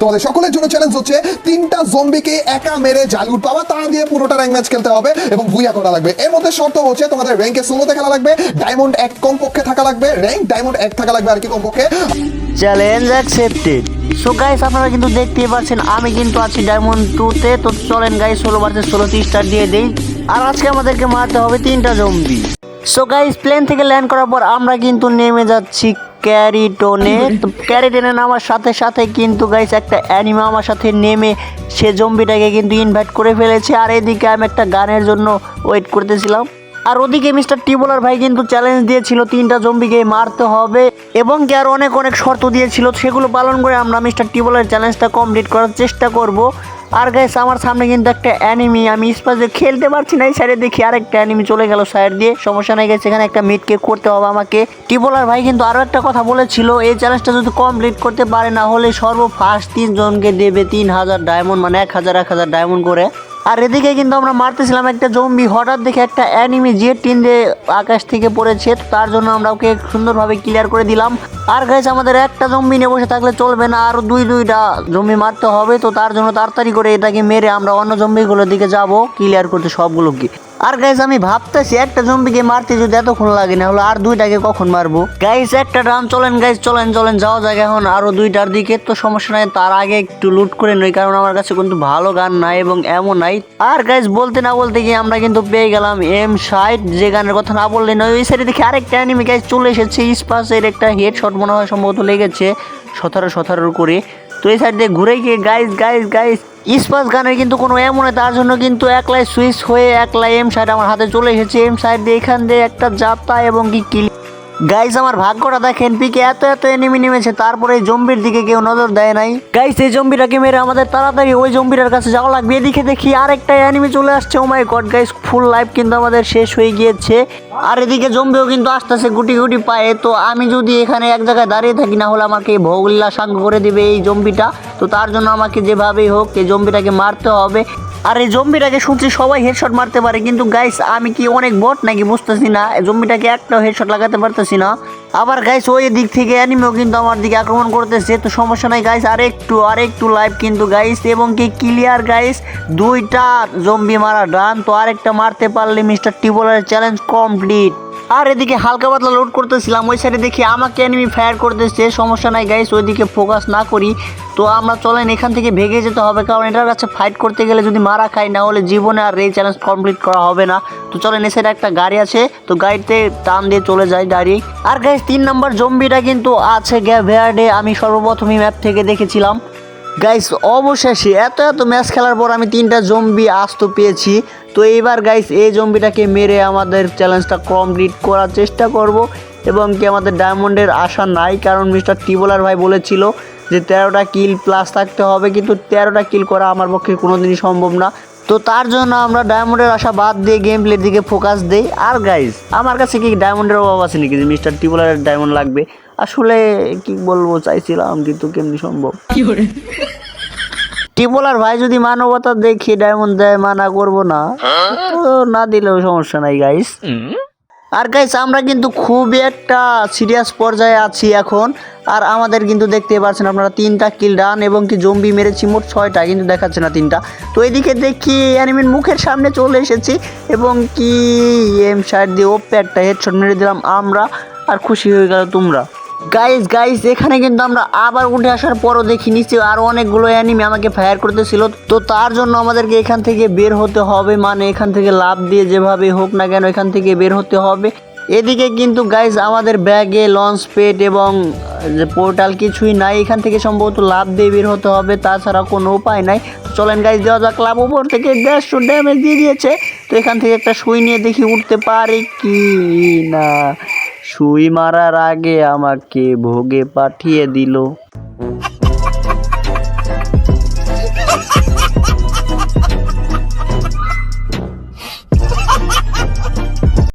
তোমাদের সকলের জন্য চ্যালেঞ্জ হচ্ছে, তিনটা জম্বিকে একা মেরে জালুট পাওয়া তা দিয়ে পুরোটা র্যাঙ্ক ম্যাচ খেলতে হবে এবং ভুইয়া করা লাগবে। এর মধ্যে শর্ত হচ্ছে তোমাদের র্যাঙ্কে সোলোতে খেলা লাগবে ডায়মন্ড এক কমপক্ষে থাকা লাগবে র্যাঙ্ক ডায়মন্ড এক থাকা লাগবে আর কি কমপক্ষে। চ্যালেঞ্জ অ্যাকসেপ্টেড সো গাইস আপনারা কিন্তু দেখতেই পাচ্ছেন, আমি কিন্তু আছি ডায়মন্ড টুতে তো চলেন গাইস ষোলো ভার্সেস ষোলো স্টার দিয়ে দেই। আর আজকে আমাদেরকে মারতে হবে তিনটা জম্বি সো গাইস প্লেন থেকে ল্যান্ড করার পর আমরা কিন্তু নেমে যাচ্ছি ক্যারিটোনে তো ক্যারিটোনে নামার সাথে সাথে কিন্তু গাইস একটা অ্যানিমা আমার সাথে নেমে সে জম্বিটাকে কিন্তু ইনভাইট করে ফেলেছে। আর এদিকে আমি একটা গানের জন্য ওয়েট করতেছিলাম। আর ওদিকে মিস্টার টিবোলার ভাই কিন্তু চ্যালেঞ্জ দিয়েছিল, তিনটা জম্বিকে মারতে হবে এবং কি আর অনেক অনেক শর্ত দিয়েছিল। সেগুলো পালন করে আমরা মিস্টার টিবোলার চ্যালেঞ্জটা কমপ্লিট করার চেষ্টা করব। আর গাইস আমার সামনে কিন্তু একটা অ্যানিমি আমি স্পাসে খেলতে পারছি না, এই সাইডে দেখি আর একটা অ্যানিমি চলে গেল সাইড দিয়ে, সমস্যা নাই গেছে এখানে একটা মিটকে করতে হবে আমাকে। টিবোলার ভাই কিন্তু আরও একটা কথা বলেছিল, এই চ্যালেঞ্জটা যদি কমপ্লিট করতে পারে, না হলে সর্ব ফার্স্ট তিনজনকে দেবে তিন হাজার ডায়মন্ড মানে এক হাজার এক হাজার ডায়মন্ড করে। আর এদিকে কিন্তু আমরা মারতেছিলাম একটা জম্বি হঠাৎ দেখে একটা অ্যানিমি যে টিন দিয়ে আকাশ থেকে পড়েছে, তার জন্য আমরা ওকে সুন্দরভাবে ক্লিয়ার করে দিলাম। আর গাইস আমাদের একটা জম্বি নিয়ে বসে থাকলে চলবে না, আর দুই দুইটা জম্বি মারতে হবে। তো তার জন্য তাড়াতাড়ি করে এটাকে মেরে আমরা অন্য জম্বিগুলোর দিকে যাব ক্লিয়ার করতে সবগুলোকে। আর গাইস আমি ভাবতেছি একটা জম্বিকে মারতে যদি এতক্ষণ লাগে না হলো আর দুইটাকে কখন মারবো? গাইস একটা রান চলেন গাইস চলেন চলেন, যাওয়া যায় এখন। আরও দুইটার দিকে তো সমস্যা নাই, তার আগে একটু লুট করে নই, কারণ আমার কাছে কিন্তু ভালো গান নাই এবং এমন নাই। আর গাইস বলতে না বলতে গিয়ে আমরা কিন্তু পেয়ে গেলাম এম সাইড যে গানের কথা না বললে নয়, ওই সাইডে দেখি আরেকটা অ্যানিমি গাইস চলে এসেছে। স্পাসের একটা হেড শট মনে হয় সম্ভবত লেগেছে, সতেরো সতেরো করে তো এই সাইড দিয়ে ঘুরে গিয়ে গাইস গাইস গাইস ইস্পাস গানের কিন্তু কোনো এমন নয় তার জন্য কিন্তু একলাই সুইচ হয়ে একলাই এম সাইড আমার হাতে চলে এসেছে। এম সাইড দিয়ে এখান দিয়ে একটা যাত্রা এবং কি কিল গাইস আমার ভাগ্যটা দেখেন পিকে এত এত এনিমি নেমেছে, তারপরে এই জম্বির দিকে কেউ নজর দেয় নাই। গাইস এই জম্বিটাকে মেরে আমাদের তাড়াতাড়ি ওই জম্বিটার কাছে যাওয়া লাগবে। এদিকে দেখি আরেকটা এনিমি চলে আসছে ও my god guys full life কিন্তু আমাদের শেষ হয়ে গিয়েছে। আর এদিকে জম্বিও কিন্তু আসতেছে গুটি গুটি পায়ে। তো আমি যদি এখানে এক জায়গায় দাঁড়িয়ে থাকি, না হলে আমাকে ভৌগোলিলা সাঙ্গ করে দিবে এই জম্বিটা তো তার জন্য আমাকে যেভাবেই হোক এই জম্বিটাকে মারতে হবে। আর এই জম্বিটাকে শুনছি সবাই হেডশট মারতে পারে, কিন্তু গাইস আমি কি অনেক বট নাকি বুঝতেছি না। জম্বিটাকে একটাও হেডশট লাগাতে পারতেছি না। আবার গাইস ওই দিক থেকে অ্যানিমেও কিন্তু আমার দিকে আক্রমণ করতেছে, তো সমস্যা নাই গাইস আরেকটু আরেকটু লাইভ কিন্তু গাইস এবং কি ক্লিয়ার গাইস দুইটা জম্বি মারা, ডান তো আরেকটা মারতে পারলে মিস্টার টিবোলারের চ্যালেঞ্জ কমপ্লিট আর এদিকে হালকা পাতলা লোড করতেছিলাম, ওই সাইডে দেখি আমাকে এনিমি ফায়ার করতেছে, সমস্যা নাই গাইস ওইদিকে ফোকাস না করি। তো আমরা চলেন, এখান থেকে ভেগে যেতে হবে, কারণ এটার কাছে ফাইট করতে গেলে যদি মারা খাই, না হলে জীবনে আর এই চ্যালেঞ্জ কমপ্লিট করা হবে না। তো চলেন এসে একটা গাড়ি আছে, তো গাড়িতে টান দিয়ে চলে যায় গাড়ি। আর গাইস তিন নম্বর জম্বিটা কিন্তু আছে গ্যাভেয়ার্ডে আমি সর্বপ্রথমই ম্যাপ থেকে দেখেছিলাম। গাইস অবশেষে এত এত ম্যাচ খেলার পর আমি তিনটা জম্বি আস্ত পেয়েছি। তো এইবার গাইস এই জম্বিটাকে মেরে আমাদের চ্যালেঞ্জটা কমপ্লিট করার চেষ্টা করব এবং কি আমাদের ডায়মন্ডের আশা নাই, কারণ মিস্টার টিবোলার ভাই বলেছিল যে তেরোটা কিল প্লাস থাকতে হবে, কিন্তু তেরোটা কিল করা আমার পক্ষে কোনোদিনই সম্ভব না। তো তার জন্য আমরা ডায়মন্ডের আশা বাদ দিয়ে গেম প্লের দিকে ফোকাস দেই। আর গাইজ আমার কাছে কি ডায়মন্ডের অভাব আছে নাকি যে মিস্টার টিবোলারের ডায়মন্ড লাগবে? আসলে কি বলব, চাইছিলাম, কিন্তু কেমনি সম্ভব? টিপোলার ভাই যদি মানবতা দেখি ডায়মন্ড দেয়, মানা করব না। তো না দিলেও সমস্যা নাই গাইস আর গাইস আমরা কিন্তু খুবই একটা সিরিয়াস পর্যায়ে আছি এখন। আর আমাদের কিন্তু দেখতে পাচ্ছেন আপনারা তিনটা কিল ডান এবং কি জম্বি মেরেছি, মোট ছয়টা, কিন্তু দেখাচ্ছে না তিনটা। তো এদিকে দেখি অ্যানিমির মুখের সামনে চলে এসেছি এবং কি এম সাইড দিয়ে ওপে একটা হেডশট মেরে দিলাম আমরা, আর খুশি হয়ে গেল তোমরা। গাইস গাইস এখানে কিন্তু আমরা আবার উঠে আসার পরও দেখি নিচে আরও অনেকগুলো অ্যানিমে আমাকে ফায়ার করতেছিল। তো তার জন্য আমাদেরকে এখান থেকে বের হতে হবে মানে এখান থেকে লাভ দিয়ে যেভাবে হোক না কেন এখান থেকে বের হতে হবে। এদিকে কিন্তু গাইস আমাদের ব্যাগে লঞ্চ পেট এবং, যে পোর্টাল কিছুই নাই, এখান থেকে সম্ভবত লাভ দিয়ে বের হতে হবে, তাছাড়া কোনো উপায় নাই। চলেন গাইস দেওয়া যাক, লাভ উপর থেকে দেড়শো ড্যামেজ দিয়ে দিয়েছে। তো এখান থেকে একটা সুই নিয়ে দেখি উঠতে পারি কি না। সুই মারার আগে আমাকে ভোগে পাঠিয়ে দিল।